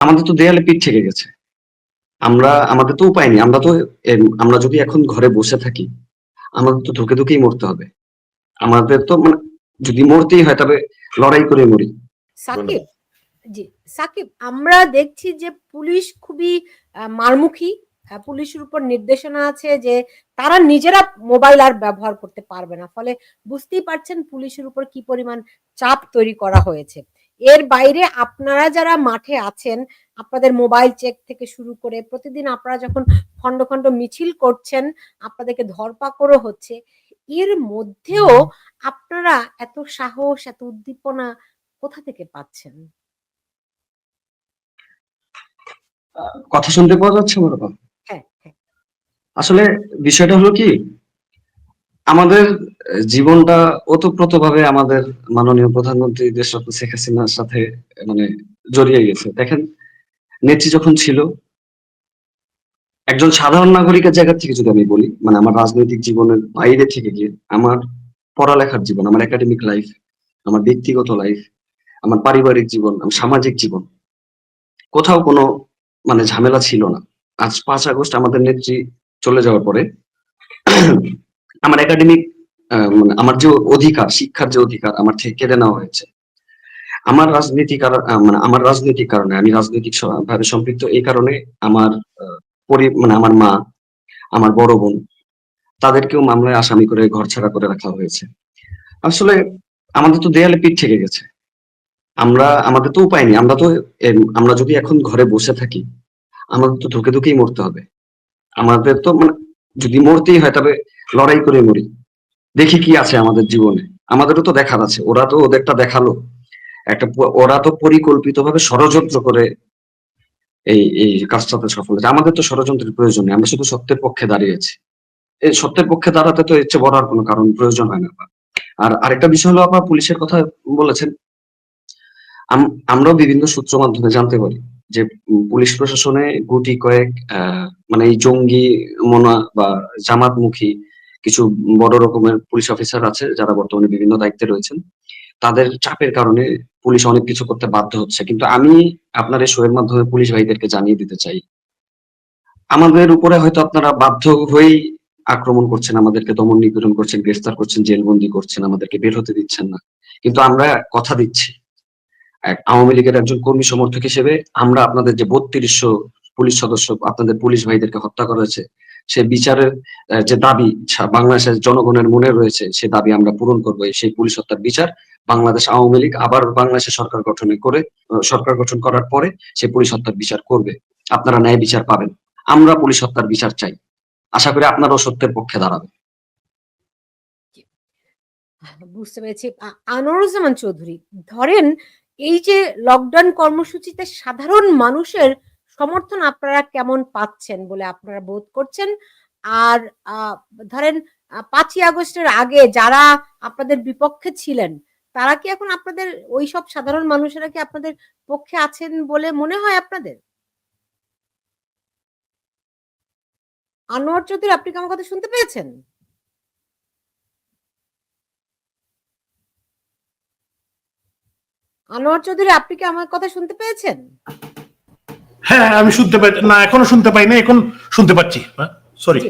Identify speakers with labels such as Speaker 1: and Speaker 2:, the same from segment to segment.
Speaker 1: আমাদের তো দেয়ালে পিঠ থেকে গেছে। আমরা, আমাদের তো উপায় নেই। আমরা তো আমরা যদি এখন ঘরে বসে থাকি, আমাদের তো ধুকে ধুকেই মরতে হবে। আমাদের তো মানে যদি মরতেই হয়, তবে লড়াই করে মরি।
Speaker 2: সাকিব, জি, সাকিব, আমরা দেখছি যে পুলিশ খুবই মারমুখী। পুলিশের উপর নির্দেশনা আছে যে তারা নিজেরা মোবাইল আর ব্যবহার করতে পারবে না। ফলে বুঝতেই পারছেন পুলিশের উপর কি পরিমাণ চাপ তৈরি করা হয়েছে। এর বাইরে আপনারা যারা মাঠে আছেন আপনাদের মোবাইল চেক থেকে শুরু করে প্রতিদিন আপনারা যখন খন্ড খন্ড মিছিল করছেন আপনাদেরকে ধরপাকড়ও হচ্ছে এর মধ্যেও আপনারা এত সাহস এত উদ্দীপনা কোথা থেকে পাচ্ছেন?
Speaker 1: কথা শুনতে পাওয়া যাচ্ছে
Speaker 2: হ্যাঁ হ্যাঁ।
Speaker 1: আসলে বিষয়টা হলো কি? আমাদের জীবনটা ওতপ্রোতভাবে আমাদের মাননীয় প্রধানমন্ত্রী দেশরত্ন শেখ হাসিনার সাথে মানে জড়িয়ে গেছে। দেখেন, নেত্রী যখন ছিল, একজন সাধারণ নাগরিকের জায়গা থেকে যদি আমি বলি মানে আমার রাজনৈতিক জীবনের বাইরে থেকে গিয়ে, আমার পড়ালেখার জীবন, আমার একাডেমিক লাইফ আমার ব্যক্তিগত লাইফ আমার পারিবারিক জীবন, আমার সামাজিক জীবন, কোথাও কোনো মানে ঝামেলা ছিল না। আজ পাঁচ আগস্ট আমাদের নেত্রী চলে যাওয়ার পরে, আমার একাডেমিক আমার যে অধিকার, শিক্ষার যে অধিকার আমার থেকে কেড়ে নেওয়া হয়েছে। আমার রাজনীতি মানে আমার রাজনৈতিক কারণে, আমি রাজনৈতিক ভাবে সম্পৃক্ত এই কারণে আমার মানে আমার মা, আমার বড় বোন, তাদেরকেও মামলায় আসামি করে ঘর ছাড়া করে রাখা হয়েছে। আসলে আমাদের তো দেয়ালে পিঠ থেকে গেছে। আমরা, আমাদের তো উপায় নেই। আমরা তো আমরা যদি এখন ঘরে বসে থাকি, আমাদের তো ধুকে ধুকেই মরতে হবে। আমাদের তো মানে যদি মরতেই হয় তবে লড়াই করে মরি। দেখি কি আছে আমাদের জীবনে। আমাদেরও তো দেখার আছে, ওরা তো ওদেরটা দেখাল। একটা ওরা তো পরিকল্পিতভাবে ষড়যন্ত্র করে এই এই কাজটাতে সফল হয়েছে। আমাদের তো ষড়যন্ত্রের প্রয়োজন নেই, আমরা শুধু সত্যের পক্ষে দাঁড়িয়েছি এই সত্যের পক্ষে দাঁড়াতে তো চেয়ে বড় আর কোনো কারণ, প্রয়োজন হয় না। আর আরেকটা বিষয় হলো, আপনার পুলিশের কথা বলেছেন। আম- আমরাও বিভিন্ন সূত্র মাধ্যমে জানতে পারি যে পুলিশ প্রশাসনে গুটি কয়েক মানে এই জঙ্গি মনা বা জামাতমুখী কিছু বড় রকমের পুলিশ অফিসার আছে যারা বর্তমানে বিভিন্ন দায়িত্বে রয়েছেন। তাদের চাপের কারণে পুলিশ অনেক কিছু করতে বাধ্য হচ্ছে। কিন্তু আমি আপনার এই শোয়ের মাধ্যমে পুলিশ ভাইদেরকে জানিয়ে দিতে চাই। আমাদের উপরে হয়তো আপনারা বাধ্য হয়েই আক্রমণ করছেন, আমাদেরকে দমন নিপীড়ন করছেন, গ্রেফতার করছেন, জেলবন্দি করছেন, আমাদেরকে বের হতে দিচ্ছেন না। কিন্তু আমরা কথা দিচ্ছি। আওয়ামী লীগের একজন কর্মী সমর্থক হিসেবে আমরা আপনাদের যে বত্রিশশো পুলিশ সদস্য, আপনাদের পুলিশ ভাইদেরকে হত্যা করা হয়েছে সে বিচারের যে দাবি বাংলাদেশের জনগণের মনে রয়েছে, সে দাবি আমরা পূরণ করব। সেই পুলিশ হত্যার বিচার বাংলাদেশ আওয়ামী লীগ আবার বাংলাদেশের সরকার গঠনে করে সরকার গঠন করার পরে সে পুলিশ হত্যার বিচার করবে। আপনারা ন্যায় বিচার পাবেন। আমরা পুলিশ হত্যার বিচার চাই। আশা করি আপনারাও সত্যের পক্ষে দাঁড়াবেন।
Speaker 2: বুঝতে পেরেছি। আ- চৌধুরী, ধরেন এই যে লকডাউন কর্মসূচিতে সাধারণ মানুষের সমর্থন আপনারা কেমন পাচ্ছেন বলে আপনারা বোধ করছেন? আর ধরেন পাঁচই আগস্টের আগে যারা আপনাদের বিপক্ষে ছিলেন, তারা কি এখন আপনাদের ওই সব সাধারণ মানুষেরা কি আপনাদের পক্ষে আছেন বলে মনে হয় আপনাদের? আনোয়ার চৌধুরী, আপনি কি আমার কথা শুনতে পেয়েছেন? আনোয়ার চৌধুরী, আপনি কি আমার কথা শুনতে পেয়েছেন?
Speaker 3: হ্যাঁ আমি শুনতে পাই না এখনও শুনতে পাই না এখন শুনতে পাচ্ছি। সরি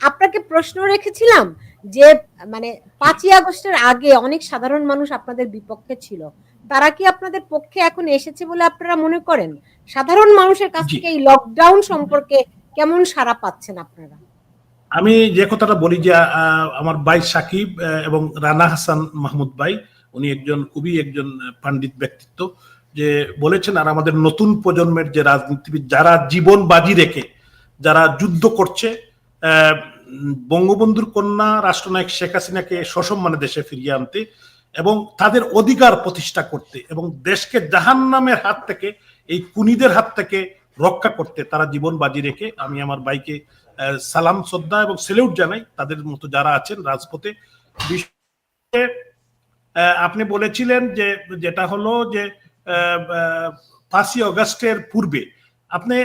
Speaker 2: আপনাকে প্রশ্ন রেখেছিলাম যে মানে পাঁচই আগস্টের আগে অনেক সাধারণ মানুষ আপনাদের বিপক্ষে ছিল। তারা কি আপনাদের পক্ষে এখন এসেছে বলে আপনারা মনে করেন? সাধারণ মানুষের কাছ থেকে এই লকডাউন সম্পর্কে কেমন সাড়া পাচ্ছেন আপনারা?
Speaker 3: আমি যে কথাটা বলি যে আমার ভাই সাকিব এবং রানা হাসান মাহমুদ ভাই উনি একজন খুবই একজন পাণ্ডিত ব্যক্তিত্ব। যে বলেছেন আর আমাদের নতুন প্রজন্মের যে রাজনীতিবিদ যারা জীবন বাজি রেখে যারা যুদ্ধ করছে বঙ্গবন্ধুর কন্যা রাষ্ট্রনায়ক শেখ হাসিনাকে সসম্মানে দেশে ফিরিয়ে আনতে এবং তাদের অধিকার প্রতিষ্ঠা করতে এবং দেশকে জাহান নামের হাত থেকে এই কুনিদের হাত থেকে রক্ষা করতে তারা জীবন বাজি রেখে আমি আমার আহ, সালাম শ্রদ্ধা এবং সেলিউট জানাই। তাদের মতো যারা আছেন রাজপথে আপনি বলেছিলেন যে যেটা হলো যে পাঁচই অগস্টের পূর্বে। আপনি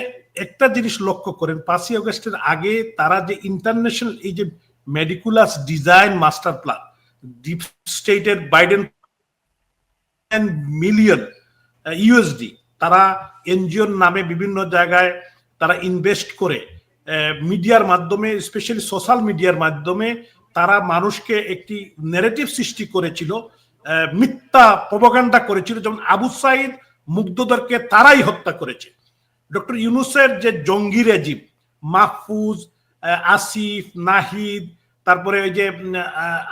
Speaker 3: একটা জিনিস লক্ষ্য করেন, পাঁচই অগস্টের আগে তারা যে ইন্টারন্যাশনাল এই যে meticulous design master plan deep স্টেটের বাইডেন মিলিয়ন ইউএসডি তারা এনজিওর নামে বিভিন্ন জায়গায় তারা ইনভেস্ট করে মিডিয়ার মাধ্যমে স্পেশালি সোশ্যাল মিডিয়ার মাধ্যমে তারা মানুষকে একটি নেরেটিভ সৃষ্টি করেছিল মিথ্যা প্রপাগান্ডা করেছিল। যেমন আবু সাইদ মুগ্ধদেরকে তারাই হত্যা করেছে। ডক্টর ইউনুসের যে জঙ্গি রেজিম, মাহফুজ আসিফ, নাহিদ, তারপরে ওই যে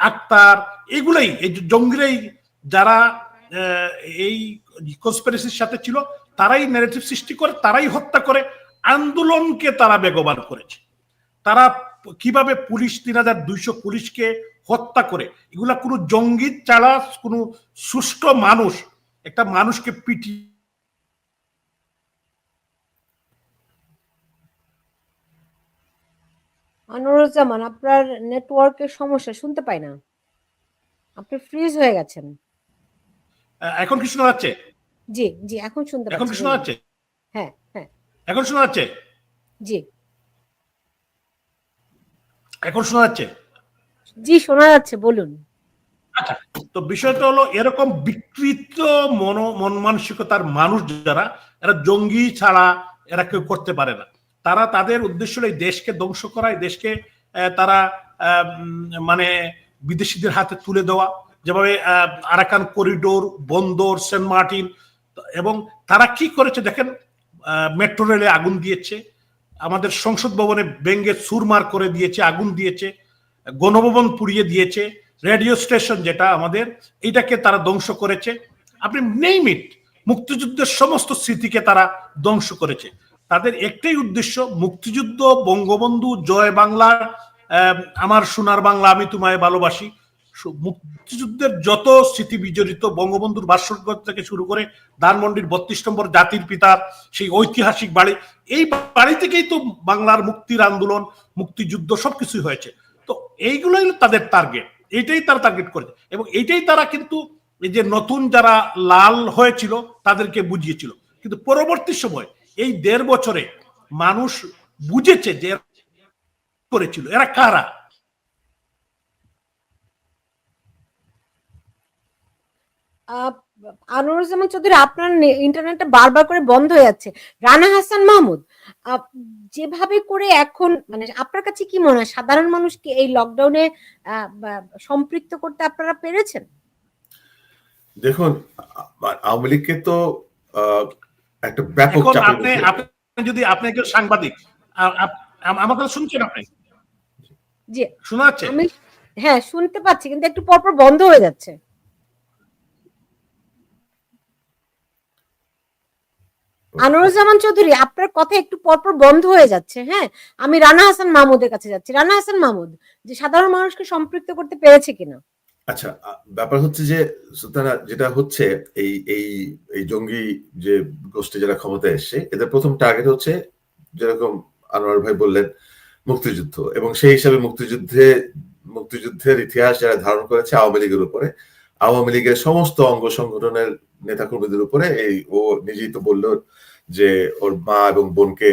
Speaker 3: আক্তার, এগুলাই, এই জঙ্গিরাই যারা এই কনস্পিরেসির সাথে ছিল, তারাই নেগেটিভ সৃষ্টি করে, তারাই হত্যা করে, আন্দোলনকে তারা বেগবান করেছে। তারা কীভাবে পুলিশ তিন হাজার দুইশো পুলিশকে হত্যা করে? এগুলা কোনো জঙ্গি ছাড়া কোনো সুষ্ঠু মানুষ একটা মানুষকে পিটি
Speaker 2: আপনার নেটওয়ার্কের সমস্যা শুনতে পাই না। আপনি ফ্রিজ হয়ে গেছেন।
Speaker 3: এখন কি শোনা যাচ্ছে?
Speaker 2: জি জি এখন শুনতে
Speaker 3: এখন কি শোনা যাচ্ছে?
Speaker 2: হ্যাঁ হ্যাঁ।
Speaker 3: এখন শোনা যাচ্ছে?
Speaker 2: জি।
Speaker 3: এখন শোনা যাচ্ছে?
Speaker 2: জি শোনা যাচ্ছে বলুন।
Speaker 3: আচ্ছা তো বিষয়টা হলো এরকম বিকৃত মন মন মানসিকতার মানুষ যারা এরা জঙ্গি ছাড়া এরা কেউ করতে পারে না। তারা তাদের উদ্দেশ্য হলো এই দেশকে ধ্বংস করা এই দেশকে তারা মানে বিদেশিদের হাতে তুলে দেওয়া। যেভাবে আরাকান করিডোর বন্দর সেন্ট মার্টিন এবং তারা কি করেছে দেখেন? মেট্রো রেলে আগুন দিয়েছে। আমাদের সংসদ ভবনে ব্যঙ্গে সুরমার করে দিয়েছে, আগুন দিয়েছে, গণভবন পুড়িয়ে দিয়েছে, রেডিও স্টেশন যেটা আমাদের, এটাকে তারা ধ্বংস করেছে। আপনি নেইমিট মুক্তিযুদ্ধের সমস্ত স্মৃতিকে তারা ধ্বংস করেছে। তাদের একটাই উদ্দেশ্য, মুক্তিযুদ্ধ, বঙ্গবন্ধু, জয় বাংলার আমার সোনার বাংলা আমি তোমায় ভালোবাসি। মুক্তিযুদ্ধের যত স্মৃতি বিজড়িত বঙ্গবন্ধুর ভাস্কর্য থেকে শুরু করে ধানমন্ডির বত্রিশ নম্বর জাতির পিতার সেই ঐতিহাসিক বাড়ি, এই বাড়ি থেকেই তো বাংলার মুক্তির আন্দোলন, মুক্তিযুদ্ধ সবকিছুই হয়েছে। তো এইগুলোই তাদের টার্গেট এইটাই তারা টার্গেট করেছে। এবং এইটাই তারা কিন্তু এই যে নতুন যারা লাল হয়েছিল, তাদেরকে বুঝিয়েছিল। কিন্তু পরবর্তী সময়, এই দেড় বছরে মানুষ বুঝেছে যে করেছিল। এরা কারা?
Speaker 2: আনোয়ারুজ্জামান চৌধুরী আপনার ইন্টারনেটটা বারবার করে বন্ধ হয়ে যাচ্ছে। রানা হাসান মাহমুদ যেভাবে করে এখন মানে আপনার কাছে কি মনে হয় সাধারণ মানুষকে এই লকডাউনে আহ, সম্পৃক্ত করতে আপনারা পেরেছেন?
Speaker 4: দেখুন আওয়ামী লীগকে তো আহ, একটা ব্যাপক
Speaker 3: আপনি আপনি যদি আপনি একজন সাংবাদিক আমার কথা শুনছেন আপনি?
Speaker 2: জি।
Speaker 3: শোনা যাচ্ছে?
Speaker 2: আমি হ্যাঁ শুনতে পাচ্ছি কিন্তু একটু পরপর বন্ধ হয়ে যাচ্ছে। আনোয়ারুজ্জামান চৌধুরী আপনার কথা একটু পরপর বন্ধ হয়ে যাচ্ছে হ্যাঁ? আমি রানা হাসান মাহমুদের কাছে যাচ্ছি। রানা হাসান মাহমুদ যে সাধারণ মানুষকে সম্পৃক্ত করতে পেরেছে কিনা?
Speaker 4: আচ্ছা ব্যাপার হচ্ছে যে সুলতানা যেটা হচ্ছে এই এই এই জঙ্গি যে গোষ্ঠী যারা ক্ষমতায় এসছে এদের প্রথম টার্গেট হচ্ছে যেরকম আনোয়ার ভাই বললেন মুক্তিযুদ্ধ। এবং সেই হিসাবে মুক্তিযুদ্ধে মুক্তিযুদ্ধের ইতিহাস যারা ধারণ করেছে আওয়ামী লীগের উপরে আওয়ামী লীগের সমস্ত অঙ্গ সংগঠনের নেতাকর্মীদের উপরে এই ও নিজেই তো বলল যে ওর মা এবং বোনকে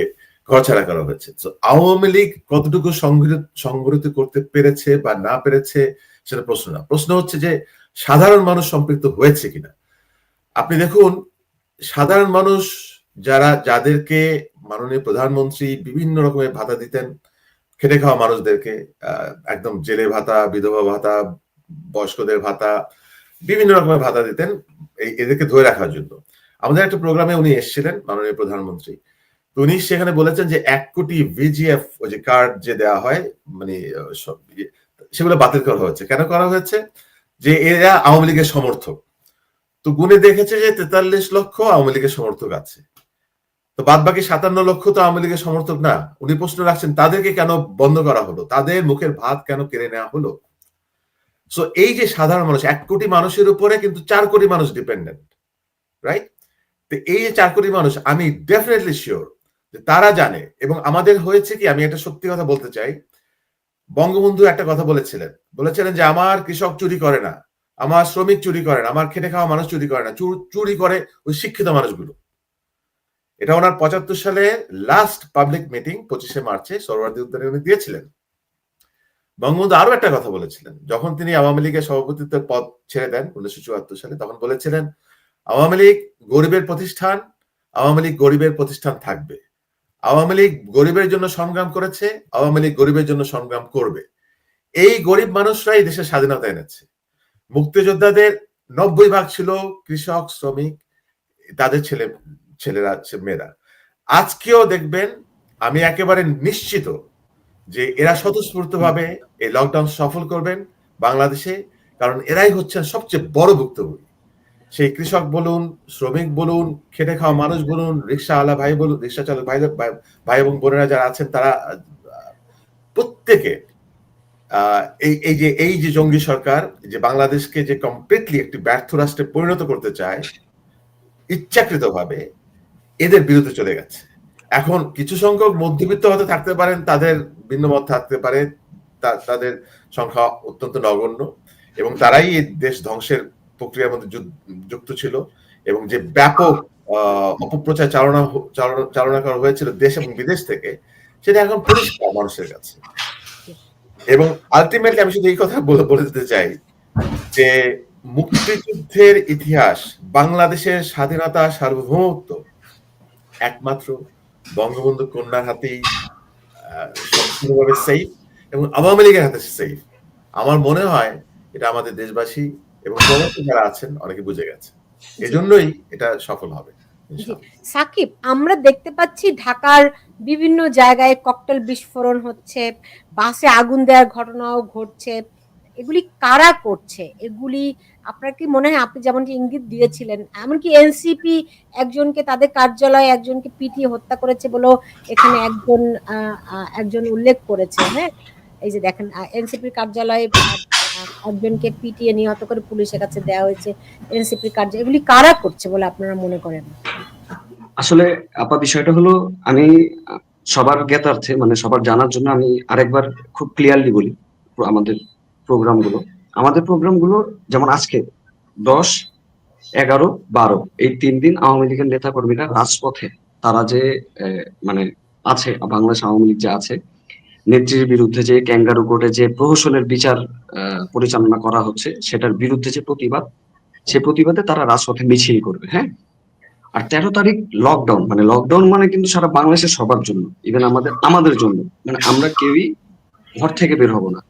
Speaker 4: ঘরছাড়া করা হয়েছে। তো আওয়ামী লীগ কতটুকু সংগঠিত করতে পেরেছে বা না পেরেছে সেটা প্রশ্ন না। প্রশ্ন হচ্ছে যে সাধারণ মানুষ সম্পৃক্ত হয়েছে কিনা? আপনি দেখুন, সাধারণ মানুষ যারা, যাদেরকে মাননীয় প্রধানমন্ত্রী বিভিন্ন রকমের ভাতা দিতেন, খেটে খাওয়া মানুষদেরকে একদম জেলে ভাতা, বিধবা ভাতা, বয়স্কদের ভাতা বিভিন্ন রকমের ভাতা দিতেন এদেরকে ধরে রাখার জন্য। আমাদের একটা প্রোগ্রামে উনি এসেছিলেন মাননীয় প্রধানমন্ত্রী। তো উনি সেখানে বলেছেন যে এক কোটি ভিজিএফ ওই যে কার্ড যে দেওয়া হয় মানে ইয়ে, সেগুলো বাতিল করা হয়েছে। কেন করা হয়েছে? যে এরা আওয়ামী লীগের সমর্থক। তো গুনে দেখেছে যে তেতাল্লিশ লক্ষ আওয়ামী লীগের সমর্থক আছে। তো বাদ বাকি সাতান্ন লক্ষ তো আওয়ামী লীগের সমর্থক না। উনি প্রশ্ন রাখছেন তাদেরকে কেন বন্ধ করা হলো? তাদের মুখের ভাত কেন কেড়ে নেওয়া হলো? সো এই যে সাধারণ মানুষ, এক কোটি মানুষের উপরে কিন্তু চার কোটি মানুষ ডিপেন্ডেন্ট রাইট তো এই যে চার কোটি মানুষ, আমি ডেফিনেটলি শিওর যে তারা জানে এবং আমাদের হয়েছে কি, আমি একটা সত্যি কথা বলতে চাই। বঙ্গবন্ধু একটা কথা বলেছিলেন। বলেছিলেন যে, আমার কৃষক চুরি করে না, আমার শ্রমিক চুরি করে না, আমার খেটে খাওয়া মানুষ চুরি করে না, চুর- করে ওই শিক্ষিত মানুষগুলো। এটা ওনার পঁচাত্তর সালে লাস্ট পাবলিক মিটিং পঁচিশে মার্চে সরোয়ার্দী উদ্যানে উনি দিয়েছিলেন। বঙ্গবন্ধু আরও একটা কথা বলেছিলেন। যখন তিনি আওয়ামী লীগের সভাপতিত্বের পদ ছেড়ে দেন উনিশশো চুয়াত্তর সালে, তখন বলেছিলেন, আওয়ামী লীগ গরিবের প্রতিষ্ঠান, আওয়ামী লীগ গরিবের প্রতিষ্ঠান থাকবে। আওয়ামী লীগ গরিবের জন্য সংগ্রাম করেছে, আওয়ামী লীগ গরিবের জন্য সংগ্রাম করবে। এই গরিব মানুষরাই দেশের স্বাধীনতা এনেছে। মুক্তিযোদ্ধাদের নব্বই ভাগ ছিল কৃষক, শ্রমিক, তাদের ছেলে, ছেলেরা, মেয়েরা। আজকেও দেখবেন, আমি একেবারে নিশ্চিত যে এরা স্বতঃস্ফূর্ত ভাবে এই লকডাউন সফল করবেন বাংলাদেশে কারণ এরাই হচ্ছেন সবচেয়ে বড় ভুক্তভোগী। সেই কৃষক বলুন শ্রমিক বলুন খেটে খাওয়া মানুষ বলুন রিক্সাওয়ালা ভাই বলুন রিক্সা চালক ভাই ভাই এবং বোনেরা যারা আছেন তারা প্রত্যেকে এই এই যে এই যে জঙ্গি সরকার যে বাংলাদেশকে যে কমপ্লিটলি একটি ব্যর্থ রাষ্ট্রে পরিণত করতে চায় ইচ্ছাকৃতভাবে এদের বিরুদ্ধে চলে গেছে। এখন কিছু সংখ্যক মধ্যবিত্ত হতে থাকতে পারেন, তাদের ভিন্ন মত থাকতে পারে তাদের সংখ্যা অত্যন্ত নগণ্য এবং তারাই এই দেশ ধ্বংসের প্রক্রিয়ার মধ্যে যুক্ত ছিল এবং যে ব্যাপক অপপ্রচার চালনা চালনা করা হয়েছিল দেশ এবং বিদেশ থেকে, সেটা এখন পরিষ্কার মানুষের কাছে। এবং আলটিমেটলি আমি শুধু এই কথা বলে দিতে চাই যে মুক্তিযুদ্ধের ইতিহাস বাংলাদেশের স্বাধীনতা সার্বভৌমত্ব একমাত্র বঙ্গবন্ধু কন্যার হাতেই সম্পূর্ণভাবে সেফ এবং আওয়ামী লীগের হাতে সেফ আমার মনে হয় এটা আমাদের দেশবাসী এবং প্রবাসী যারা আছেন অনেকে বুঝে গেছে। এজন্যই এটা সফল হবে
Speaker 2: সাকিব আমরা দেখতে পাচ্ছি ঢাকার বিভিন্ন জায়গায় ককটেল বিস্ফোরণ হচ্ছে বাসে আগুন দেওয়ার ঘটনাও ঘটছে। এগুলি কারা করছে? এগুলি আপনার কি মনে হয়? আপনি যেমনটি ইঙ্গিত দিয়েছিলেন, এমনকি এনসিপি একজনকে তাদের কার্যালয়ে একজনকে পিটিয়ে হত্যা করেছে বলেও এখানে একজন একজন উল্লেখ করেছে হ্যাঁ? এই যে দেখেন এনসিপির কার্যালয়ে একজনকে পিটিয়ে নিহত করে পুলিশের কাছে দেওয়া হয়েছে এনসিপির কার্যালয় এগুলি কারা করছে বলে আপনারা মনে করেন?
Speaker 1: আসলে আপা, বিষয়টা হলো, আমি সবার জ্ঞাতার্থে মানে সবার জানার জন্য আমি আরেকবার খুব ক্লিয়ারলি বলি, আমাদের প্রোগ্রামগুলো। আমাদের প্রোগ্রামগুলো যেমন আজকে, দশ, এগারো, বারো, এই তিন দিন আওয়ামী লীগের নেতা কর্মীরা রাজপথে তারা যে মানে আছে, বাংলাদেশ আওয়ামী লীগ যে আছে, নেত্রীর বিরুদ্ধে যে ক্যাঙ্গারু কোর্টে যে প্রহসনের বিচার পরিচালনা করা হচ্ছে, সেটার বিরুদ্ধে যে প্রতিবাদ, সে প্রতিবাদে তারা রাজপথে মিছিল করবে হ্যাঁ? আর তেরো তারিখ লকডাউন মানে লকডাউন মানে কিন্তু সারা বাংলাদেশের সবার জন্য ইভেন আমাদের আমাদের জন্য। মানে আমরা কেউই ঘর থেকে বের হব না।